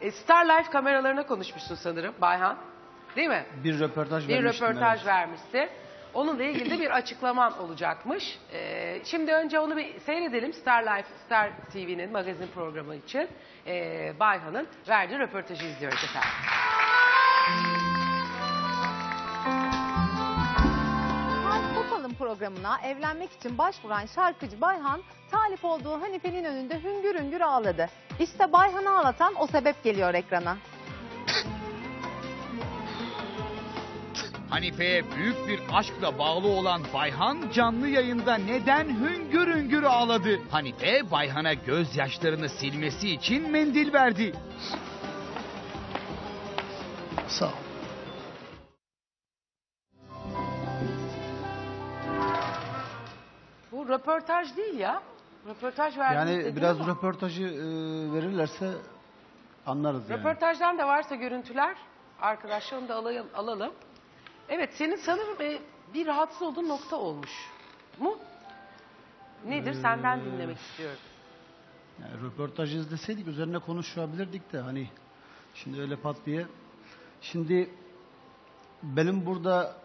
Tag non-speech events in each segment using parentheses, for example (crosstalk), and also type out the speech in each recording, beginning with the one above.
E, Star Life kameralarına konuşmuşsun sanırım Bayhan. Değil mi? Bir röportaj Bir vermiştim. röportaj evet. vermişsin. Onunla ilgili de bir açıklaman olacakmış. Ee, şimdi önce onu bir seyredelim. Star Life, Star TV'nin magazin programı için ee, Bayhan'ın verdiği röportajı izliyoruz efendim. Programına evlenmek için başvuran şarkıcı Bayhan, talip olduğu Hanife'nin önünde hüngür hüngür ağladı. İşte Bayhan'ı ağlatan o sebep geliyor ekrana. Hanife'ye büyük bir aşkla bağlı olan Bayhan canlı yayında neden hüngür hüngür ağladı? Hanife Bayhan'a gözyaşlarını silmesi için mendil verdi. Sağ ol. Röportaj değil ya. Röportaj verdiğiniz Yani biraz ama röportajı e, verirlerse anlarız yani. Röportajdan da varsa görüntüler arkadaşlar onu da alayım, alalım. Evet senin sanırım e, bir rahatsız olduğun nokta olmuş mu? Nedir senden dinlemek istiyorum. Yani röportajı izleseydik üzerine konuşabilirdik de hani şimdi öyle pat diye. Şimdi benim burada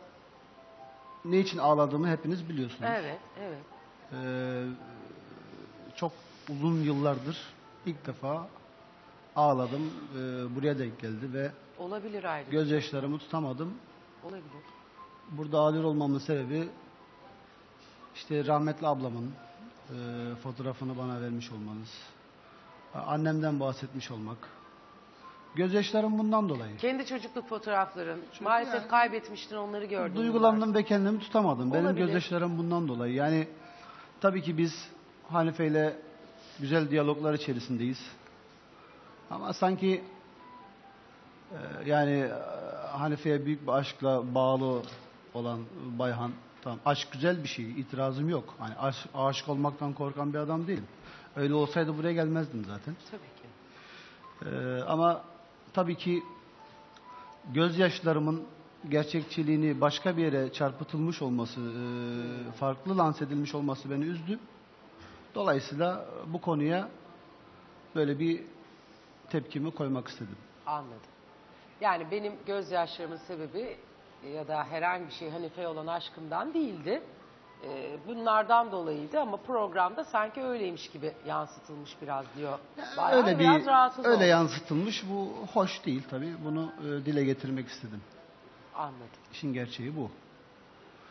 ne için ağladığımı hepiniz biliyorsunuz. Evet, evet. Ee, çok uzun yıllardır ilk defa ağladım. Ee, buraya denk geldi ve Olabilir ayrı. gözyaşlarımı tutamadım. Olabilir. Burada ağlıyor olmamın sebebi işte rahmetli ablamın e, fotoğrafını bana vermiş olmanız. Annemden bahsetmiş olmak. Gözyaşlarım bundan dolayı. Kendi çocukluk fotoğrafların. Maalesef kaybetmiştin onları gördüm. Duygulandım ve kendimi tutamadım. Benim Olabilir. gözyaşlarım bundan dolayı. Yani tabii ki biz Hanife ile güzel diyaloglar içerisindeyiz. Ama sanki e, yani e, Hanife'ye büyük bir aşkla bağlı olan Bayhan tamam aşk güzel bir şey. itirazım yok. Hani aş- aşık olmaktan korkan bir adam değilim. Öyle olsaydı buraya gelmezdim zaten. Tabii ki. Ee, ama tabii ki gözyaşlarımın gerçekçiliğini başka bir yere çarpıtılmış olması, e, farklı lanse edilmiş olması beni üzdü. Dolayısıyla bu konuya böyle bir tepkimi koymak istedim. Anladım. Yani benim gözyaşlarımın sebebi ya da herhangi bir şey Hanife olan aşkımdan değildi. Ee, bunlardan dolayıydı ama programda sanki öyleymiş gibi yansıtılmış biraz diyor. Bayağı öyle biraz bir öyle oldum. yansıtılmış. Bu hoş değil tabii. Bunu e, dile getirmek istedim. Anladım. İşin gerçeği bu.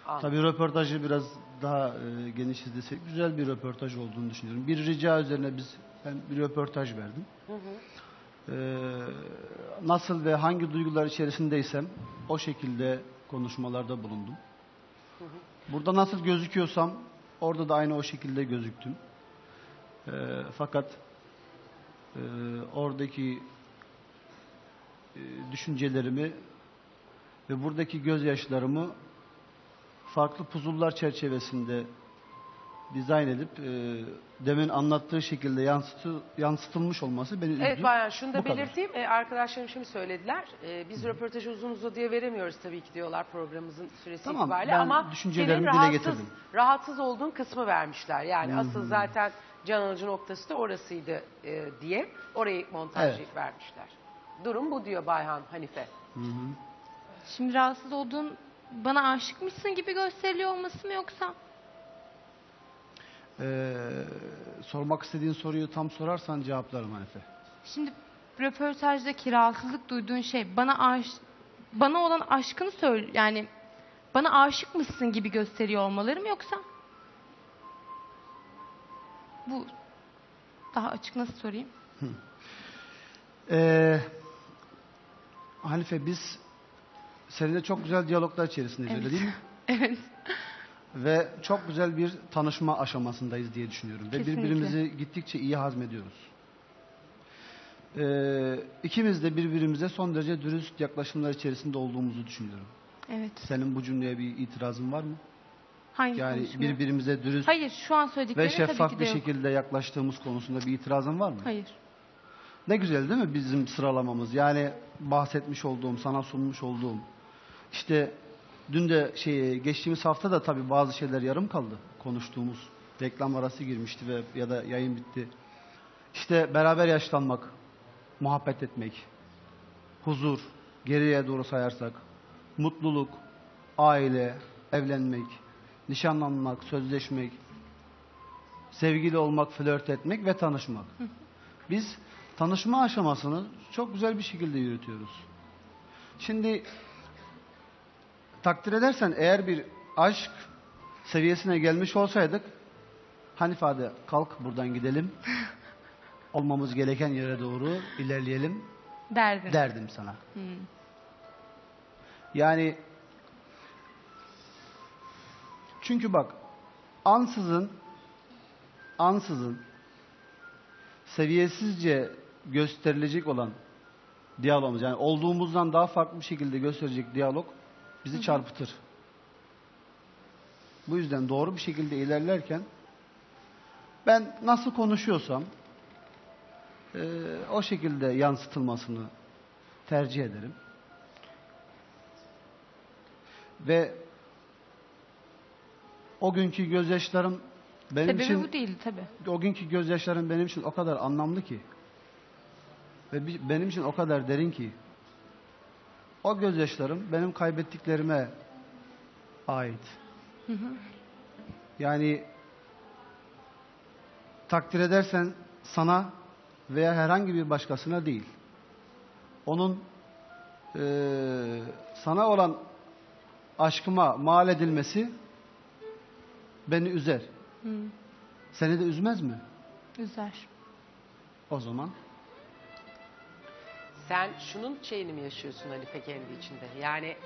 anladım. Tabii röportajı biraz daha e, geniş izlesek güzel bir röportaj olduğunu düşünüyorum. Bir rica üzerine biz ben bir röportaj verdim. E, nasıl ve hangi duygular içerisindeysem o şekilde konuşmalarda bulundum. Burada nasıl gözüküyorsam orada da aynı o şekilde gözüktüm. E, fakat e, oradaki e, düşüncelerimi ve buradaki gözyaşlarımı farklı puzullar çerçevesinde dizayn edip e, demin anlattığı şekilde yansıtı, yansıtılmış olması beni üzdü. Evet Bayan şunu da Bu belirteyim. Ee, arkadaşlarım şimdi söylediler. Ee, biz röportajı uzun uzadıya veremiyoruz tabii ki diyorlar programımızın süresi Tamam, itibariyle. Ama düşüncelerimi senin dile rahatsız, getirdim. rahatsız olduğun kısmı vermişler. Yani asıl zaten can alıcı noktası da orasıydı e, diye orayı montaj Evet. vermişler. Durum bu diyor Bayhan Hanife. Şimdi rahatsız olduğun bana aşıkmışsın gibi gösteriliyor olması mı yoksa? Ee, sormak istediğin soruyu tam sorarsan cevaplarım Hanife. Şimdi röportajdaki rahatsızlık duyduğun şey bana aş bana olan aşkını söyle yani bana aşık mısın gibi gösteriyor olmaları mı yoksa? Bu daha açık nasıl sorayım? Ee, Hanife biz seninle çok güzel diyaloglar içerisindeyiz öyle değil mi? (laughs) Evet. Ve çok güzel bir tanışma aşamasındayız diye düşünüyorum. Ve Kesinlikle. birbirimizi gittikçe iyi hazmediyoruz. Ee, ikimiz de birbirimize son derece dürüst yaklaşımlar içerisinde olduğumuzu düşünüyorum. Evet. Senin bu cümleye bir itirazın var mı? Hangi Yani konuşma? birbirimize dürüst Hayır, şu an ve söylediklerin tabii şeffaf ki bir yok. şekilde yaklaştığımız konusunda bir itirazın var mı? Hayır. Ne güzel değil mi bizim sıralamamız? Yani bahsetmiş olduğum, sana sunmuş olduğum. İşte dün de şey geçtiğimiz hafta da tabii bazı şeyler yarım kaldı konuştuğumuz. Reklam arası girmişti ve ya da yayın bitti. İşte beraber yaşlanmak muhabbet etmek, huzur, geriye doğru sayarsak, mutluluk, aile, evlenmek, nişanlanmak, sözleşmek, sevgili olmak, flört etmek ve tanışmak. Biz tanışma aşamasını çok güzel bir şekilde yürütüyoruz. Şimdi takdir edersen eğer bir aşk seviyesine gelmiş olsaydık Hanife hadi kalk buradan gidelim. (laughs) Olmamız gereken yere doğru ilerleyelim Derdin. derdim sana. Hmm. Yani çünkü bak ansızın ansızın seviyesizce gösterilecek olan diyalogumuz yani olduğumuzdan daha farklı bir şekilde gösterecek diyalog bizi çarpıtır. Bu yüzden doğru bir şekilde ilerlerken ben nasıl konuşuyorsam eee, o şekilde yansıtılmasını tercih ederim. Ve o günkü gözyaşlarım benim Sebebi için bu değil tabii. o günkü gözyaşlarım benim için o kadar anlamlı ki ve benim için o kadar derin ki o gözyaşlarım benim kaybettiklerime ait. Yani takdir edersen sana veya herhangi bir başkasına değil. Onun eee, sana olan aşkıma mal edilmesi beni üzer. Hı. Seni de üzmez mi? Üzer. O zaman Sen şunun şeyini mi yaşıyorsun Hanife kendi içinde? Yani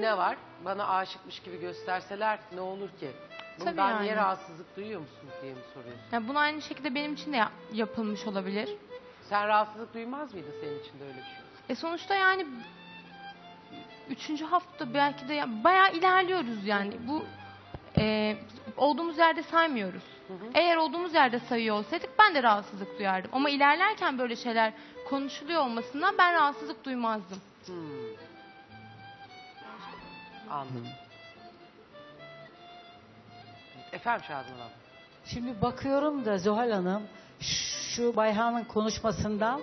ne var? Bana aşıkmış gibi gösterseler ne olur ki? Tabii Bundan niye yani. rahatsızlık duyuyor musun diye mi soruyorsun? Yani bunu aynı şekilde benim için de yap- yapılmış olabilir. Sen rahatsızlık duymaz mıydın senin için de öyle bir şey? E sonuçta yani üçüncü hafta belki de ya- bayağı ilerliyoruz yani. Bu e, olduğumuz yerde saymıyoruz. Eğer olduğumuz yerde sayıyor olsaydık ben de rahatsızlık duyardım. Ama ilerlerken böyle şeyler konuşuluyor olmasından ben rahatsızlık duymazdım. Anladım. Efendim Şadan abla. Şimdi bakıyorum da Zuhal Hanım şu Bayhan'ın konuşmasından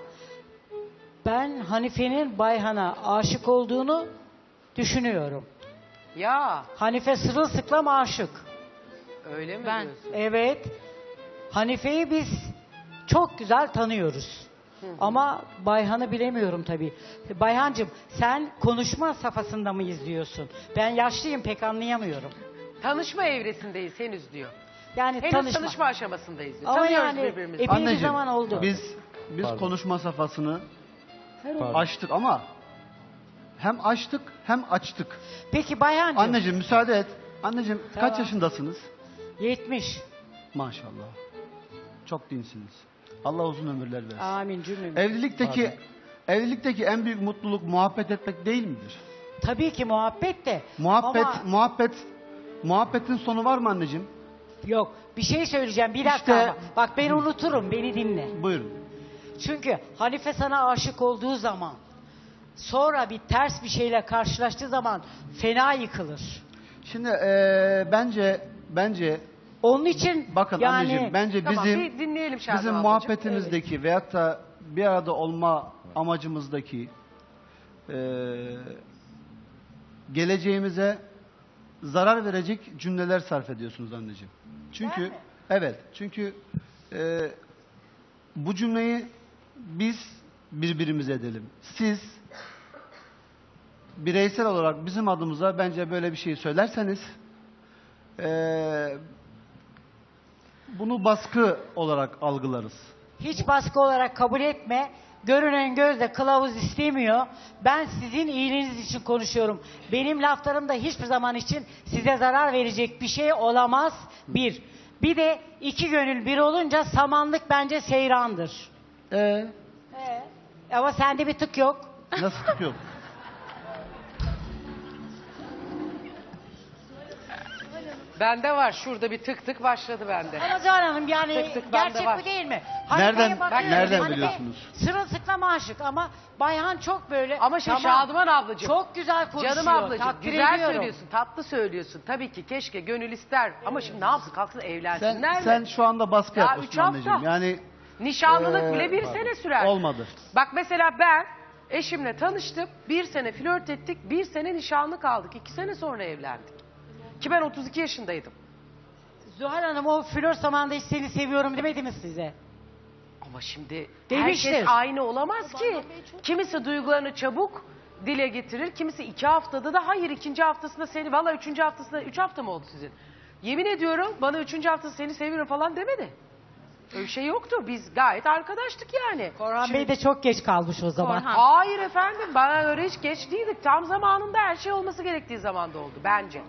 ben Hanife'nin Bayhan'a aşık olduğunu düşünüyorum. Ya Hanife sırılsıklam aşık. öyle mi Ben- diyorsun? Evet. Hanife'yi biz çok güzel tanıyoruz. Ama Bayhan'ı bilemiyorum tabii. Bayhancığım sen konuşma safhasında mı izliyorsun? Ben yaşlıyım pek anlayamıyorum. Tanışma evresindeyiz henüz diyor. Yani Henüz tanışma. tanışma aşamasındayız diyor. Ama Tanıyoruz yani birbirimizi. epey bir Anneciğim, zaman oldu. Biz biz konuşma safhasını Pardon. açtık ama hem açtık hem açtık. Peki Bayhancığım. Anneciğim müsaade et. Anneciğim kaç Tamam. yaşındasınız? 70. Maşallah. Çok dinsiniz. Allah uzun ömürler versin. Amin cümlemiz. Evlilikteki evlilikteki en büyük mutluluk muhabbet etmek değil midir? Tabii ki muhabbet de. Muhabbet Ama muhabbet muhabbetin sonu var mı anneciğim? yok. Bir şey söyleyeceğim. Bir dakika İşte- ama. Bak ben unuturum. Beni dinle. Buyurun. Çünkü Hanife sana aşık olduğu zaman sonra bir ters bir şeyle karşılaştığı zaman fena yıkılır. Şimdi eee, bence bence Onun için bakın yani anneciğim bence Tamam bizim bir dinleyelim bizim ablacığım. muhabbetimizdeki veyahut da bir arada olma amacımızdaki eee, geleceğimize zarar verecek cümleler sarf ediyorsunuz anneciğim. Çünkü evet çünkü eee, bu cümleyi biz birbirimize edelim. Siz bireysel olarak bizim adımıza bence böyle bir şey söylerseniz eee, bunu baskı olarak algılarız. hiç baskı olarak kabul etme. Görünen gözle kılavuz istemiyor. Ben sizin iyiliğiniz için konuşuyorum. Benim laflarım da hiçbir zaman için size zarar verecek bir şey olamaz. Bir. Bir de iki gönül bir olunca samanlık bence seyrandır. Ee, Ama sende bir tık yok. nasıl tutuyor? Bende var şurada bir tık tık başladı bende. Ama Zuhal Hanım yani Tık tık bende gerçek var. mi değil mi? Nereden- Hanife'ye bakıyorum. nereden Hanife biliyorsunuz? Sırılsıklam aşık ama Bayhan çok böyle. Ama şey Şadıman ablacığım. Çok güzel konuşuyor. Canım ablacığım takdir güzel ediyorum. söylüyorsun, tatlı söylüyorsun. Tabii ki keşke gönül ister. Ama şimdi ne yapsın kalksın Sen, evlensinler mi? sen şu anda baskı Ya yapıyorsun üç hafta. anneciğim. Yani Nişanlılık Ee, bile bir pardon. sene sürer. Olmadı. Bak mesela ben eşimle tanıştık. Bir sene flört ettik. Bir sene nişanlı kaldık. iki sene sonra evlendik. Ki ben 32 yaşındaydım. Zuhal Hanım o flört zamanında hiç seni seviyorum demedi mi size? Ama şimdi Demiştir. herkes aynı olamaz ki. Kimisi duygularını çabuk dile getirir. Kimisi iki haftada da hayır ikinci haftasında seni valla üçüncü haftasında üç hafta mı oldu sizin? Yemin ediyorum bana üçüncü haftası seni seviyorum falan demedi. Öyle şey yoktu. Biz gayet arkadaştık yani. Korhan Şimdi- Bey de çok geç kalmış o zaman. Korhan. Hayır efendim bana öyle hiç geç değildik. Tam zamanında her şey olması gerektiği zamanda oldu bence.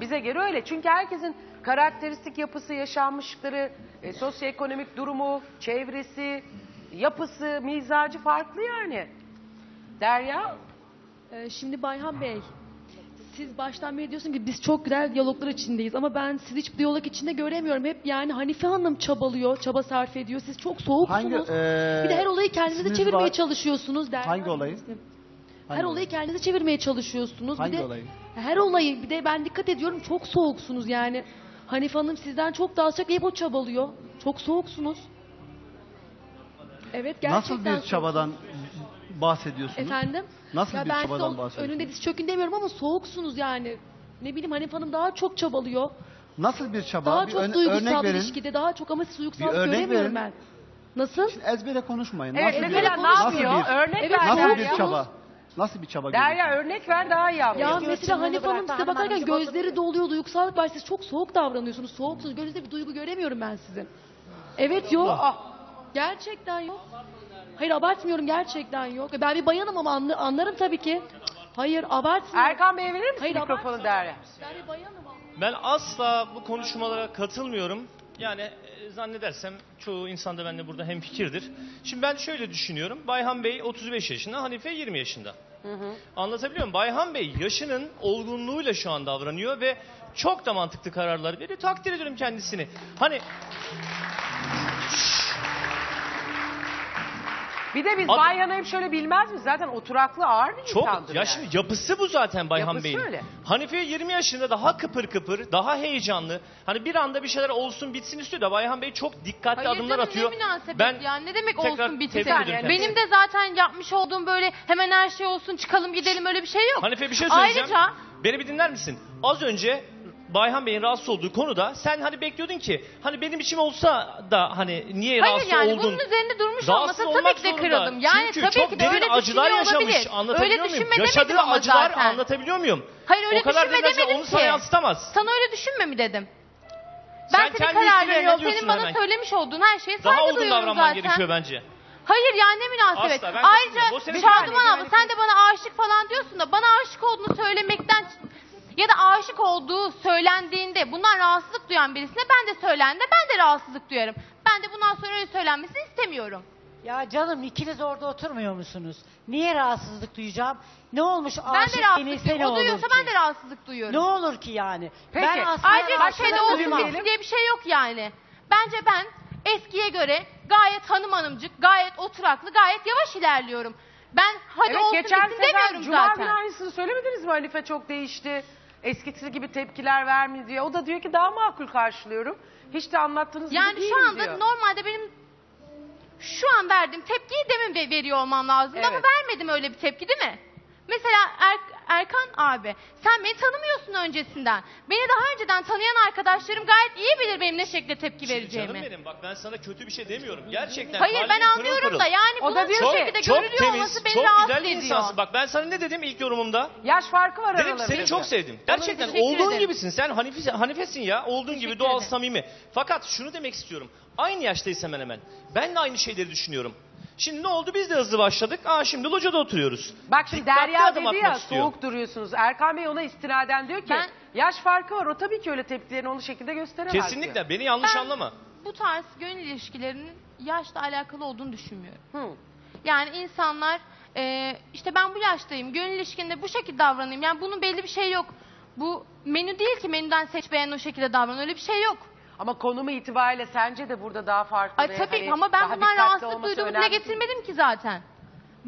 Bize göre öyle. Çünkü herkesin karakteristik yapısı, yaşanmışlıkları, e, sosyoekonomik durumu, çevresi, yapısı, mizacı farklı yani. Derya? Ee, Şimdi Bayhan Bey, siz baştan beri diyorsun ki biz çok güzel diyaloglar içindeyiz ama ben sizi hiç diyalog içinde göremiyorum. Hep yani Hanife Hanım çabalıyor, çaba sarf ediyor. Siz çok soğuksunuz. Eee, bir de her olayı kendinize isminiz çevirmeye var? çalışıyorsunuz. Der. Hangi olayı? Her Hangi olayı kendinize çevirmeye çalışıyorsunuz. Hangi bir de olayı? her olayı bir de ben dikkat ediyorum çok soğuksunuz yani. Hanife Hanım sizden çok daha sıcak hep o çabalıyor. Çok soğuksunuz. Evet gerçekten Nasıl bir soğuksunuz. çabadan bahsediyorsunuz? Efendim? Nasıl ya bir ben çabadan o- bahsediyorsunuz? önünde diz çökün demiyorum ama soğuksunuz yani. Ne bileyim Hanife Hanım daha çok çabalıyor. Nasıl bir çaba? Daha bir çok ör- duygusal örnek bir verin. ilişkide daha çok ama siz duygusal Bir örnek göremiyorum verin. ben. Nasıl? Ezbere konuşmayın. Evet, nasıl mesela bir, ne nasıl yapıyor? bir, örnek Evet, ver nasıl Derya. bir çaba? Nasıl bir çaba Derya gerekiyor? örnek ver daha iyi anlıyor. Ya mesela Hanife Hanım size bakarken hanımefendi gözleri doluyor, duygusallık var. Siz çok soğuk davranıyorsunuz, soğuksunuz. Gözünüzde bir duygu göremiyorum ben sizin. Evet yok. Gerçekten yok. Hayır abartmıyorum gerçekten yok. E, Ben bir bayanım ama anla- anlarım tabii ki. Hayır abartmıyorum. Erkan Bey verir misin Hayır, mikrofonu. Derya? Ben bir bayanım ama. Ben asla bu konuşmalara katılmıyorum. Yani e, zannedersem çoğu insan da benimle burada hemfikirdir. Şimdi ben şöyle düşünüyorum. Bayhan Bey 35 yaşında, Hanife 20 yaşında. Anlatabiliyor muyum? Bayhan Bey yaşının olgunluğuyla şu an davranıyor ve çok da mantıklı kararlar veriyor. Takdir ediyorum kendisini. Hani Bir de biz Ad- Bayhan'ı hep şöyle bilmez miyiz? Zaten oturaklı ağır bir çok insandır ya yani. şimdi yapısı bu zaten Bayhan Yapısı Bey'in. öyle. Hanife 20 yaşında daha kıpır kıpır, daha heyecanlı. Hani bir anda bir şeyler olsun bitsin istiyor da Bayhan Bey çok dikkatli Hayır adımlar canım atıyor. ne münasebet Ben ya. Ne demek tekrar olsun bitsin. tebrik ediyorum kendisini. Benim de zaten yapmış olduğum böyle hemen her şey olsun çıkalım gidelim öyle bir şey yok. Hanife bir şey söyleyeceğim. Ayrıca Beni bir dinler misin? Az önce Bayhan Bey'in rahatsız olduğu konuda sen hani bekliyordun ki hani benim içim olsa da hani niye hayır rahatsız yani oldun? bunun üzerinde durmuş Rahatsız olmasa olmak tabii ki de zorunda. kırıldım. Yani Çünkü tabii çok ki de derin öyle acılar düşünüyor yaşamış. olabilir. Anlatabiliyor Öyle muyum? düşünme Yaşadığı demedim ama acılar zaten. anlatabiliyor muyum? Hayır öyle o kadar düşünme derin acı demedim onu sana ki. yansıtamaz. Sana öyle düşünme mi dedim. Sen Ben senin kendi üstüne kararlarına, alıyorsun senin bana hemen? söylemiş olduğun her şeye saygı Daha olgun duyuyorum davranman zaten. gerekiyor bence. Hayır ya ne münasebet. Asla, ben Ayrıca katılmıyorum. O senin Şaduman abla sen de bana aşık falan diyorsun da bana aşık olduğunu söylemekten ya da aşık olduğu söylendiğinde bundan rahatsızlık duyan birisine ben de söylendiğinde ben de rahatsızlık duyarım. Ben de bundan sonra öyle söylenmesini istemiyorum. Ya canım ikiniz orada oturmuyor musunuz? Niye rahatsızlık duyacağım? Ne olmuş Ben aşık de rahatsızlık denilse ne duyuyorum. O olur duyuyorsa ki? ben de rahatsızlık duyuyorum. Ne olur ki yani? Peki, Ben aslında Ayrıca bir şey de olsun duymam. bitsin diye bir şey yok yani. Bence ben eskiye göre gayet hanım hanımcık, gayet oturaklı, gayet yavaş ilerliyorum. Ben hadi evet olsun geçen bitsin sefer demiyorum Cuma günü zaten. aynısını söylemediniz mi? Hanife çok değişti. Eskisi gibi tepkiler vermiyor diye. O da diyor ki daha makul karşılıyorum. Hiç de anlattığınız gibi Yani değilim şu anda diyor. normalde benim şu an verdiğim tepkiyi demin ve- veriyor olmam lazımdı ama Evet. vermedim öyle bir tepki değil mi? Mesela Er- Erkan abi sen beni tanımıyorsun öncesinden. Beni daha önceden tanıyan arkadaşlarım gayet iyi bilir benim ne şekilde tepki Canım vereceğimi. benim bak ben sana kötü bir şey demiyorum. Gerçekten Hayır ben kalbim pırıl anlıyorum pırıl. da yani O da bunun diyor bu ki, şekilde çok görülüyor temiz, olması beni çok rahatsız güzel bir ediyor. insansın. Bak ben sana ne dedim ilk yorumumda? Yaş farkı var Dedim aralarında. seni çok sevdim. Gerçekten teşekkür olduğun ederim. gibisin. Sen hanife, hanifesin ya. Olduğun gibi Teşekkür doğal, ederim. samimi. Fakat şunu demek istiyorum. Aynı yaştayız hemen hemen. Ben de aynı şeyleri düşünüyorum. Şimdi ne oldu? Biz de hızlı başladık. Aa şimdi locada oturuyoruz. Bak şimdi Dikkatli Derya adım dedi atmak ya istiyor. soğuk duruyorsunuz. Erkan Bey ona istinaden diyor ki Ben- yaş farkı var. O tabii ki öyle tepkilerini onu şekilde gösteremez diyor. Kesinlikle. Beni yanlış Ben anlama. bu tarz gönül ilişkilerinin yaşla alakalı olduğunu düşünmüyorum. Hı. Yani insanlar e, işte ben bu yaştayım, gönül ilişkinde bu şekilde davranayım. Yani bunun belli bir şey yok. Bu menü değil ki menüden seç beğen o şekilde davran. Öyle bir şey yok. Ama konumu itibariyle sence de burada daha farklı. Ay ve tabii hani ama ben daha bundan dikkatli rahatsızlık olması duyduğumu dile önemli. getirmedim ki zaten.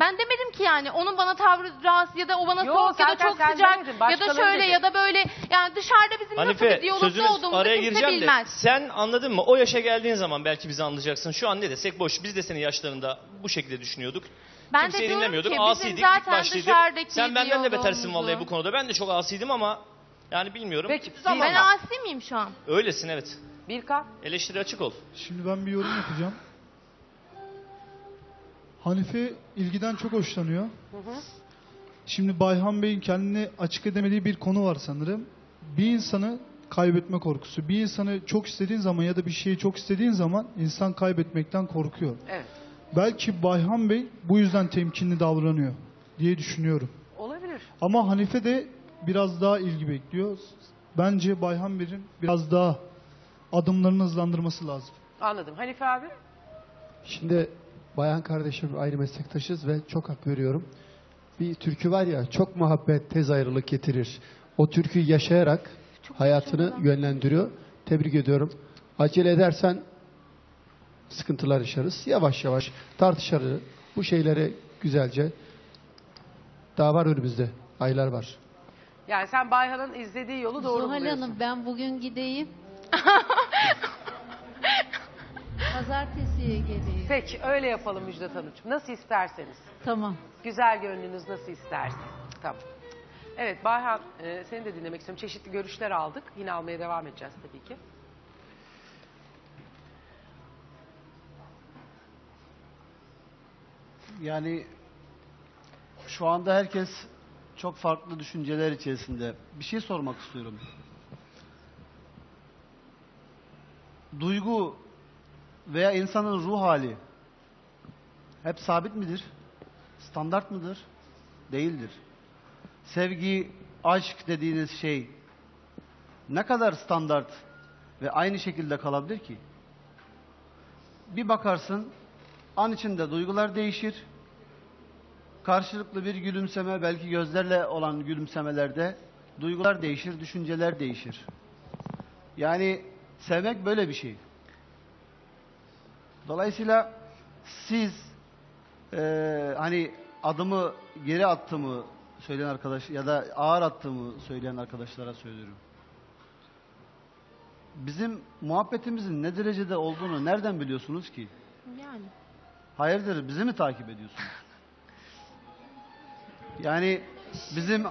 Ben demedim ki yani onun bana tavrı rahatsız ya da o bana Yo, soğuk ya da zaten çok sen sıcak demedin, ya da başkaları şöyle dedi. ya da böyle yani dışarıda bizim nasıl bir Hanife diyalogda sözünüz olduğumuzu araya kimse gireceğim de bilmez. sen anladın mı? O yaşa geldiğin zaman belki bizi anlayacaksın. Şu an ne desek boş. Biz de senin yaşlarında bu şekilde düşünüyorduk. Ben de Kimseyi diyorum dinlemiyorduk. ki bizim Asiydik, zaten dışarıdaki Sen benden de betersin diyalogumuzu- vallahi bu konuda. Ben de çok asiydim ama yani bilmiyorum. Peki, Zamanla. Ben asi miyim şu an? Öylesin evet. Birkan. Eleştiri açık ol. Şimdi ben bir yorum yapacağım. Hanife ilgiden çok hoşlanıyor. Şimdi Bayhan Bey'in kendine açık edemediği bir konu var sanırım. Bir insanı kaybetme korkusu. Bir insanı çok istediğin zaman ya da bir şeyi çok istediğin zaman insan kaybetmekten korkuyor. Evet. Belki Bayhan Bey bu yüzden temkinli davranıyor diye düşünüyorum. Olabilir. Ama Hanife de biraz daha ilgi bekliyor. Bence Bayhan Bey'in biraz daha adımlarını hızlandırması lazım. Anladım. Hanife abi? Şimdi bayan kardeşim ayrı meslektaşız ve çok hak veriyorum. Bir türkü var ya çok muhabbet tez ayrılık getirir. O türküyü yaşayarak hayatını yönlendiriyor. Tebrik ediyorum. Acele edersen sıkıntılar yaşarız. Yavaş yavaş tartışarız. Bu şeyleri güzelce daha var önümüzde. Aylar var. Yani sen Bayhan'ın izlediği yolu doğru Zuhal buluyorsun. Hanım ben bugün gideyim. (laughs) Pazartesiye geleyim. Peki öyle yapalım Müjdat Hanımcığım. Nasıl isterseniz. Tamam. Güzel gönlünüz nasıl isterse. Tamam. Evet Bayhan e, seni de dinlemek istiyorum. Çeşitli görüşler aldık. Yine almaya devam edeceğiz tabii ki. Yani şu anda herkes çok farklı düşünceler içerisinde. Bir şey sormak istiyorum. Duygu veya insanın ruh hali hep sabit midir? Standart mıdır? Değildir. Sevgi, aşk dediğiniz şey ne kadar standart ve aynı şekilde kalabilir ki? Bir bakarsın an içinde duygular değişir. Karşılıklı bir gülümseme, belki gözlerle olan gülümsemelerde duygular değişir, düşünceler değişir. Yani sevmek böyle bir şey. Dolayısıyla siz eee, hani adımı geri attığımı söyleyen arkadaş ya da ağır attığımı söyleyen arkadaşlara söylüyorum. Bizim muhabbetimizin ne derecede olduğunu nereden biliyorsunuz ki? Yani. Hayırdır bizi mi takip ediyorsunuz? Yani bizim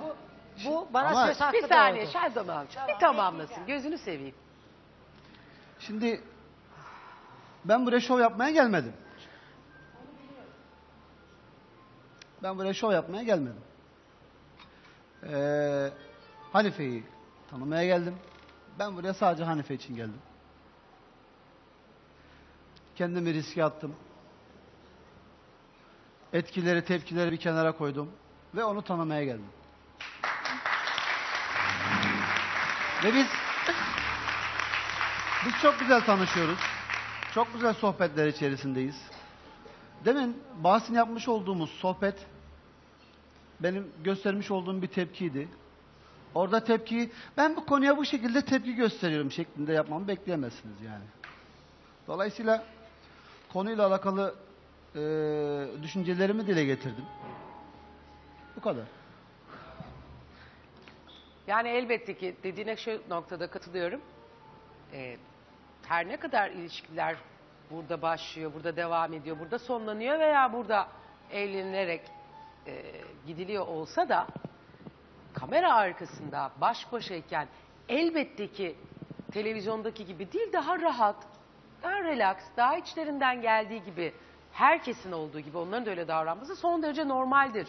Bu bana Ama- söz hakkı Bir saniye. Şahzam amca. Bir tamamlasın. Gözünü seveyim. şimdi ben buraya şov yapmaya gelmedim. Ben buraya şov yapmaya gelmedim. Ee, Hanife'yi tanımaya geldim. Ben buraya sadece Hanife için geldim. Kendimi riske attım. Etkileri, tepkileri bir kenara koydum. Ve onu tanımaya geldim. Ve biz biz çok güzel tanışıyoruz. Çok güzel sohbetler içerisindeyiz. Demin bahsini yapmış olduğumuz sohbet benim göstermiş olduğum bir tepkiydi. Orada tepkiyi ben bu konuya bu şekilde tepki gösteriyorum şeklinde yapmamı bekleyemezsiniz yani. Dolayısıyla konuyla alakalı eee, düşüncelerimi dile getirdim. Bu kadar. Yani elbette ki dediğine şu noktada katılıyorum. Ee, her ne kadar ilişkiler burada başlıyor, burada devam ediyor, burada sonlanıyor veya burada evlenilerek e, gidiliyor olsa da kamera arkasında baş başayken elbette ki televizyondaki gibi değil daha rahat, daha relax, daha içlerinden geldiği gibi herkesin olduğu gibi onların da öyle davranması son derece normaldir.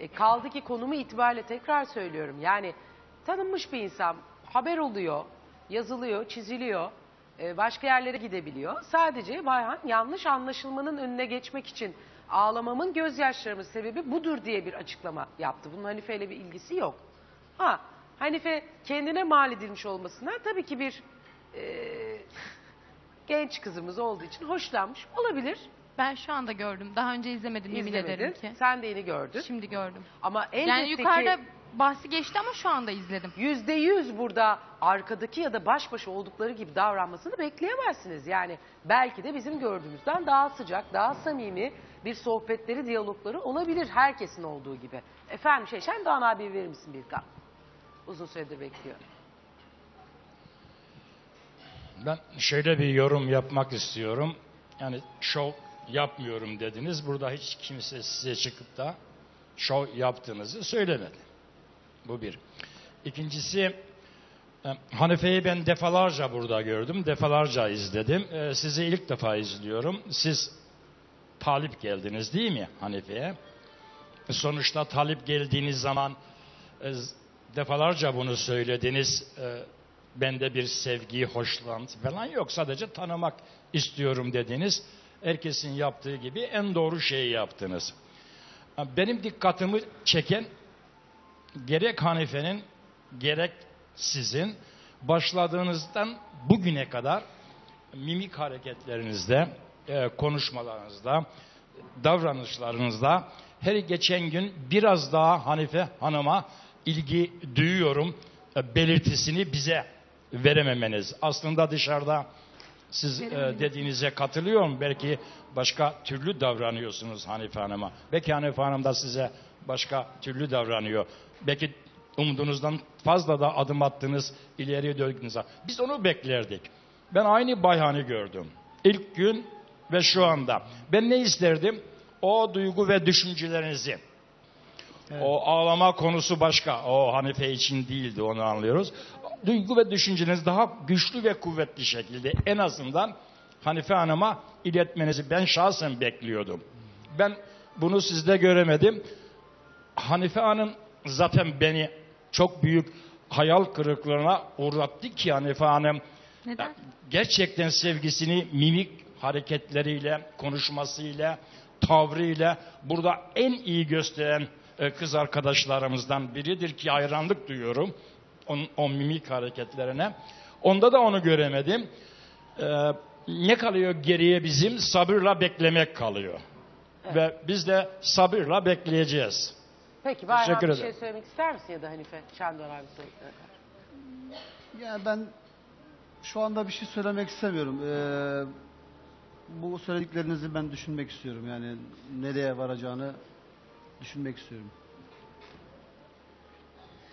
E, kaldı ki konumu itibariyle tekrar söylüyorum. Yani tanınmış bir insan haber oluyor, yazılıyor, çiziliyor, e, başka yerlere gidebiliyor. Sadece Bayhan yanlış anlaşılmanın önüne geçmek için ağlamamın gözyaşlarımın sebebi budur diye bir açıklama yaptı. Bunun Hanife ile bir ilgisi yok. Ha, Hanife kendine mal edilmiş olmasına tabii ki bir e, genç kızımız olduğu için hoşlanmış olabilir. Ben şu anda gördüm. Daha önce izlemedim yemin ederim İzlemedin. ki. Sen de yeni gördün. Şimdi gördüm. Ama elbette Yani yukarıda ki bahsi geçti ama şu anda izledim. yüzde yüz burada arkadaki ya da baş başa oldukları gibi davranmasını bekleyemezsiniz. Yani belki de bizim gördüğümüzden daha sıcak, daha samimi, bir sohbetleri, diyalogları olabilir herkesin olduğu gibi. Efendim şey, Şendoğan abi verir misin bir kap? Uzun süredir bekliyor. Ben şöyle bir yorum yapmak istiyorum. Yani şov yapmıyorum dediniz. Burada hiç kimse size çıkıp da şov yaptığınızı söylemedi. Bu bir. İkincisi e, Hanife'yi ben defalarca burada gördüm. Defalarca izledim. E, Sizi ilk defa izliyorum. Siz talip geldiniz değil mi Hanife'ye? Sonuçta talip geldiğiniz zaman e, defalarca bunu söylediniz. E, bende bir sevgi, hoşlantı falan yok. Sadece tanımak istiyorum dediniz. Herkesin yaptığı gibi en doğru şeyi yaptınız. Benim dikkatimi çeken gerek Hanife'nin gerek sizin başladığınızdan bugüne kadar mimik hareketlerinizde, e, konuşmalarınızda, davranışlarınızda her geçen gün biraz daha Hanife Hanım'a ilgi duyuyorum e, belirtisini bize verememeniz. Aslında dışarıda siz e, dediğinize katılıyorum. Belki başka türlü davranıyorsunuz Hanife Hanım'a. Belki Hanife Hanım da size başka türlü davranıyor. Belki umduğunuzdan fazla da adım attınız ileriye döndünüz. Biz onu beklerdik. Ben aynı Bayhan'ı gördüm. İlk gün ve şu anda. Ben ne isterdim? O duygu ve düşüncelerinizi. O ağlama konusu başka. O Hanife için değildi onu anlıyoruz. Duygu ve düşünceniz daha güçlü ve kuvvetli şekilde en azından Hanife Hanım'a iletmenizi ben şahsen bekliyordum. Ben bunu sizde göremedim. Hanife Hanım zaten beni çok büyük hayal kırıklığına uğrattı ki Hanife Hanım Neden? gerçekten sevgisini mimik hareketleriyle, konuşmasıyla, tavrıyla burada en iyi gösteren e, kız arkadaşlarımızdan biridir ki hayranlık duyuyorum onun, o mimik hareketlerine. Onda da onu göremedim. Ee, ne kalıyor geriye bizim? Sabırla beklemek kalıyor. Ve biz de sabırla bekleyeceğiz. Peki Bayhan Teşekkür bir ederim. şey söylemek ister misin ya da Hanife? Şendoğan abi söylediklerine karşı. Ya ben şu anda bir şey söylemek istemiyorum. Ee, bu söylediklerinizi ben düşünmek istiyorum. Yani nereye varacağını düşünmek istiyorum.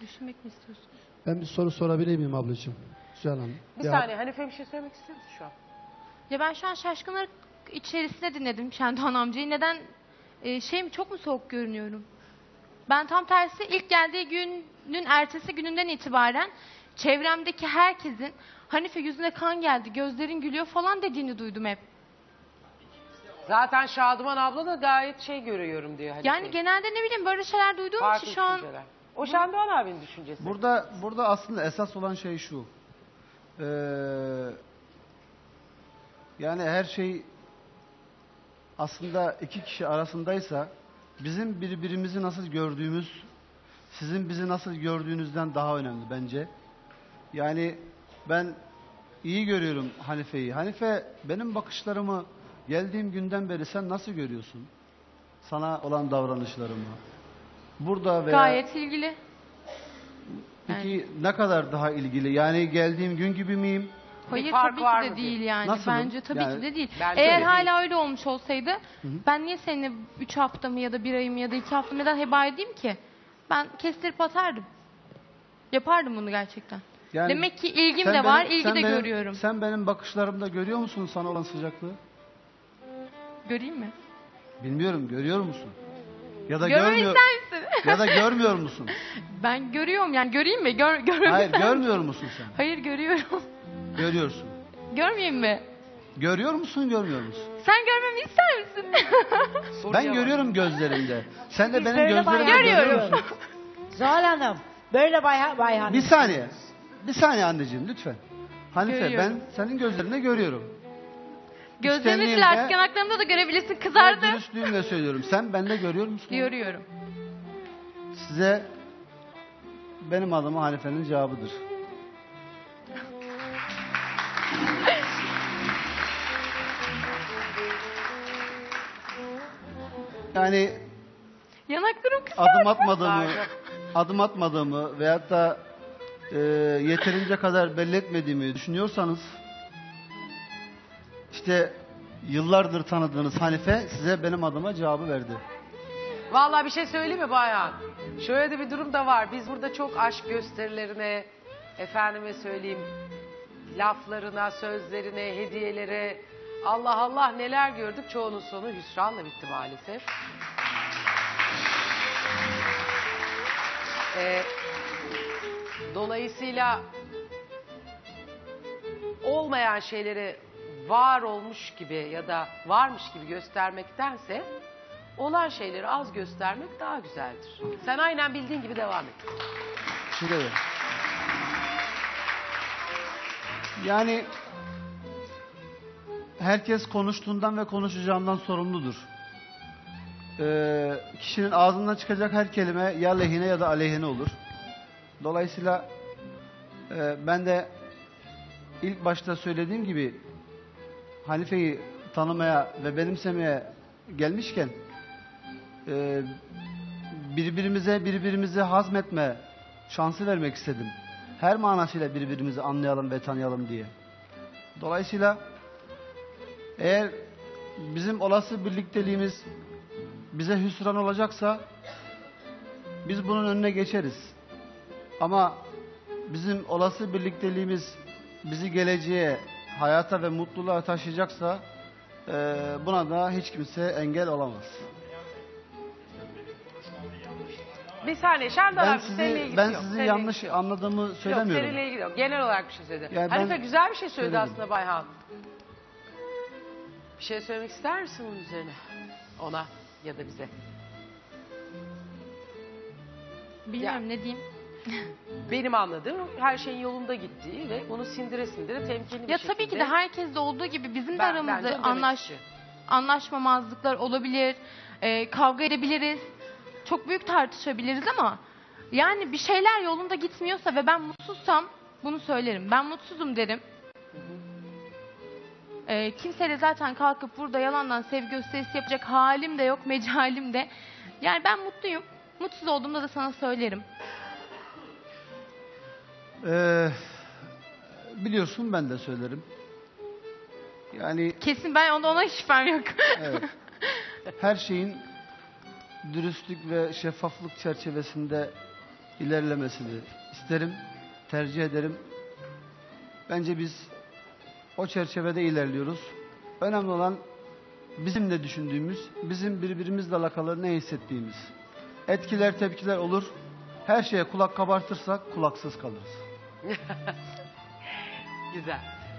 Düşünmek mi istiyorsun? Ben bir soru sorabilir miyim ablacığım? Güzel Hanım. Bir Ya, saniye Hanife bir şey söylemek istiyor musun şu an? Ya ben şu an şaşkınlık içerisinde dinledim Şendoğan amcayı. Neden e, şey mi çok mu soğuk görünüyorum? Ben tam tersi ilk geldiği günün ertesi gününden itibaren çevremdeki herkesin Hanife yüzüne kan geldi, gözlerin gülüyor falan dediğini duydum hep. Zaten Şadıman abla da gayet şey görüyorum diyor Hanife. Yani genelde ne bileyim böyle şeyler duyduğum Farklı için şu an. O Şendoğan abinin düşüncesi. Burada burada aslında esas olan şey şu. Ee, yani her şey aslında iki kişi arasındaysa bizim birbirimizi nasıl gördüğümüz sizin bizi nasıl gördüğünüzden daha önemli bence. Yani ben iyi görüyorum Hanife'yi. Hanife benim bakışlarımı geldiğim günden beri sen nasıl görüyorsun? Sana olan davranışlarımı. Burada veya gayet ilgili. Peki ne kadar daha ilgili? Yani geldiğim gün gibi miyim? Hayır fark tabii var ki mı de diyor. değil yani. Nasılım? Bence tabii Yani- ki de değil. Bence Eğer de hala öyle olmuş olsaydı ben niye seninle 3 hafta mı ya da bir ay mı ya da 2 hafta mı neden heba edeyim ki? Ben kestirip atardım. Yapardım bunu gerçekten. Yani Demek ki ilgim sen de var, benim- ilgi sen de benim- görüyorum. Sen benim bakışlarımda görüyor musun sana olan sıcaklığı? Göreyim mi? Bilmiyorum görüyor musun? Ya da görmüyor ister misin? ya da görmüyor musun? (laughs) ben görüyorum yani göreyim mi? Gör, (laughs) görmemi Hayır ister görmüyor musun sen? Hayır görüyorum. Görüyorsun. Görmeyeyim mi? Görüyor musun görmüyor musun? Sen görmemi ister misin? (laughs) Ben görüyorum gözlerinde. Sen de benim Böyle gözlerimde bayağı görüyor Görüyorum. musun? Zuhal Hanım böyle Bayhan, Bayhan. Bir saniye. Bir saniye anneciğim lütfen. Hanife Görüyorum. ben senin gözlerinde görüyorum. Gözlerimi sil artık yanaklarımda da görebilirsin Ben kızardı. dürüstlüğümle söylüyorum. Sen bende görüyor musun? Görüyorum. Size benim adım Hanife'nin cevabıdır. Yani Yanaklarım kızardı. adım atmadığımı, adım atmadığımı veyahut da e, yeterince kadar belli etmediğimi düşünüyorsanız işte yıllardır tanıdığınız Hanife size benim adıma cevabı verdi. Vallahi bir şey söyleyeyim mi Bayan? Şöyle de bir durum da var. Biz burada çok aşk gösterilerine, efendime söyleyeyim, laflarına, sözlerine, hediyelere, Allah Allah neler gördük. Çoğunun sonu hüsranla bitti maalesef. Ee, dolayısıyla olmayan şeyleri var olmuş gibi ya da varmış gibi göstermektense olan şeyleri az göstermek daha güzeldir. Sen aynen bildiğin gibi devam et. Ederim. Yani herkes konuştuğundan ve konuşacağından sorumludur. Ee, kişinin ağzından çıkacak her kelime ya lehine ya da aleyhine olur. Dolayısıyla e, ben de ilk başta söylediğim gibi Hanife'yi tanımaya ve benimsemeye gelmişken e, birbirimize birbirimizi hazmetme şansı vermek istedim. Her manasıyla birbirimizi anlayalım ve tanıyalım diye. Dolayısıyla eğer bizim olası birlikteliğimiz bize hüsran olacaksa biz bunun önüne geçeriz. Ama bizim olası birlikteliğimiz bizi geleceğe, hayata ve mutluluğa taşıyacaksa eee, buna da hiç kimse engel olamaz. Bir saniye Şendan Ben abi seninle sizi ilgisi ben yok. sizi Seninle yanlış yok. anladığımı Yok söylemiyorum. seninle ilgili yok. Genel olarak bir şey söyledi. Yani ben Hanife güzel bir şey söyledi söyledim. aslında Bayhan. Bir şey söylemek ister misin bunun üzerine? Ona ya da bize. Bilmiyorum ne diyeyim. (laughs) Benim anladığım her şeyin yolunda gittiği ve bunu sindire sindire temkinli bir Ya şekilde. tabii ki de herkeste olduğu gibi bizim de Ben- aramızda demek anlaş istiyor. anlaşmamazlıklar olabilir, e, kavga edebiliriz, çok büyük tartışabiliriz ama yani bir şeyler yolunda gitmiyorsa ve ben mutsuzsam bunu söylerim. Ben mutsuzum derim. E, kimse de zaten kalkıp burada yalandan sevgi gösterisi yapacak halim de yok, mecalim de. Yani ben mutluyum. Mutsuz olduğumda da sana söylerim. Eee, biliyorsun ben de söylerim. Yani Kesin ben onda ona hiç şüphem yok. evet, (laughs) her şeyin dürüstlük ve şeffaflık çerçevesinde ilerlemesini isterim, tercih ederim. Bence biz o çerçevede ilerliyoruz. Önemli olan bizim ne düşündüğümüz, bizim birbirimizle alakalı ne hissettiğimiz. Etkiler, tepkiler olur. Her şeye kulak kabartırsak kulaksız kalırız. (laughs) Güzel.